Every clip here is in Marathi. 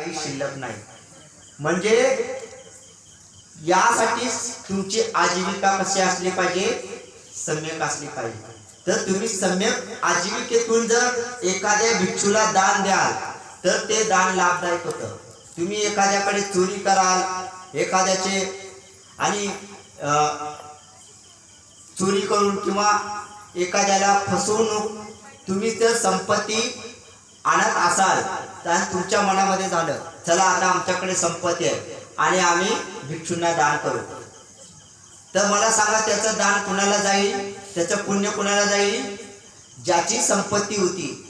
काही शिल्लक नाही. म्हणजे यासाठी तुमची आजीविका कशी असली पाहिजे? सम्यक असली पाहिजे. तर तुम्ही सम्यक आजीविकेतून जर एखाद्या भिक्षूला दान द्याल तर ते दान लाभदायक होतं. तुम्ही एखाद्याकडे चोरी कराल एखाद्याचे आणि चोरी करून किंवा एखाद्याला फसवणूक तुम्ही जर संपत्ती आणत असाल तर तुमच्या मनामध्ये झालं चला आता आमच्याकडे संपत्ती आहे. आणि आम्ही भिक्षूंना दान करू. तर मला सांगा त्याचं दान कुणाला जाईल? त्याचं पुण्य कुणाला जाईल? ज्याची संपत्ती होती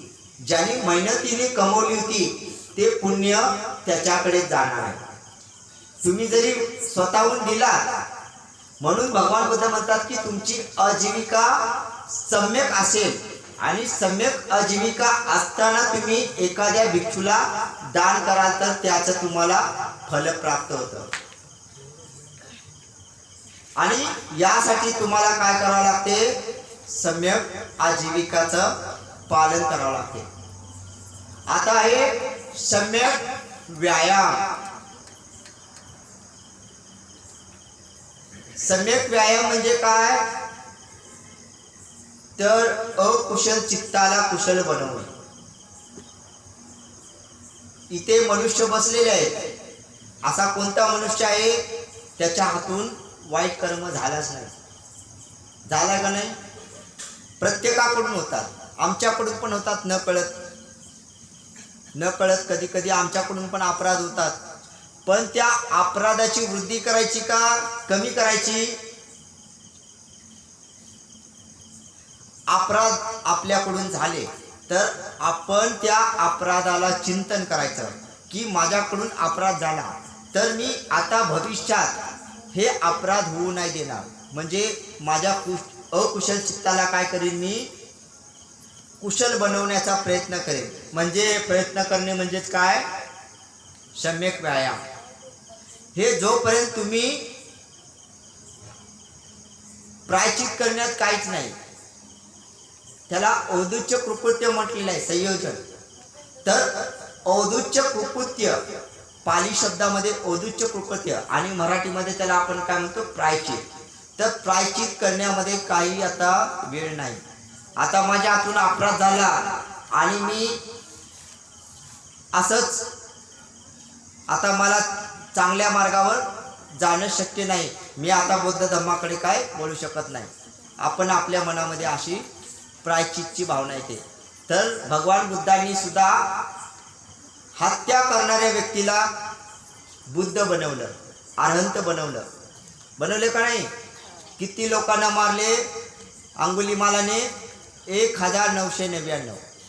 ज्याने मेहनतीने कमवली होती ते पुण्य त्याच्याकडे जाणार आहे. तुम्ही जरी स्वतःहून दिला म्हणून भगवान बुद्ध म्हणतात की तुमची आजीविका सम्यक असेल. आणि सम्यक आजीविका असताना तुम्ही एखाद्या भिक्षूला दान कराल तर त्याचं तुम्हाला फल प्राप्त होतं. आणि यासाठी तुम्हाला काय करावं लागते? सम्यक आजीविकाचं पालन करावं लागते. आता आहे सम्यक व्यायाम. सम्यक व्यायाम म्हणजे काय? तर अकुशल चित्ताला कुशल बनवणे इथे मनुष्य बसलेले आहेत. असा कोणता मनुष्य आहे? त्याच्या हातून वाईट कर्म झालाच नाही. झाला का नाही? प्रत्येकाकडून होतात. आमच्याकडून पण होतात न कळत. न कळत कधी कधी आमच्याकडून पण अपराध होतात. पण त्या अपराधाची वृद्धी करायची का? कमी करायची? अपराध आपल्याकडून झाले तर आपण त्या अपराधाला चिंतन करायचं की माझ्याकडून अपराध झाला तर मी आता भविष्यात हे अपराध होऊ नाही देणार. म्हणजे माझ्या कुश अकुशल चित्ताला काय करीन मी? कुशल बनवण्याचा प्रयत्न करेन. म्हणजे प्रयत्न करणे म्हणजेच काय? सम्यक व्यायाम. हे जोपर्यंत तुम्ही प्रायचित करण्यात काहीच नाही त्याला औदुच्य कृकृत्य म्हटलेलं आहे संयोजन. तर औदुच्य कृकृत्य पाली शब्दामध्ये औदुच्य कृकृत्य आणि मराठीमध्ये त्याला आपण काय म्हणतो? प्रायचित तर प्रायचित करण्यामध्ये काही आता वेळ नाही. आता माझ्या हातून अपराध झाला आणि मी असंच आता मला चांगल्या मार्गावर जाणं शक्य नाही. मी आता बौद्ध धर्माकडे काय बोलू शकत नाही. आपण आपल्या मनामध्ये अशी प्रायचितची भावना येते. तर भगवान बुद्धांनी सुद्धा हत्या करणाऱ्या व्यक्तीला बुद्ध बनवलं अरहंत बनवलं. बनवले का नाही? किती लोकांना मारले? अंगुलीमालाने एक हजार नऊशे नव्याण्णव.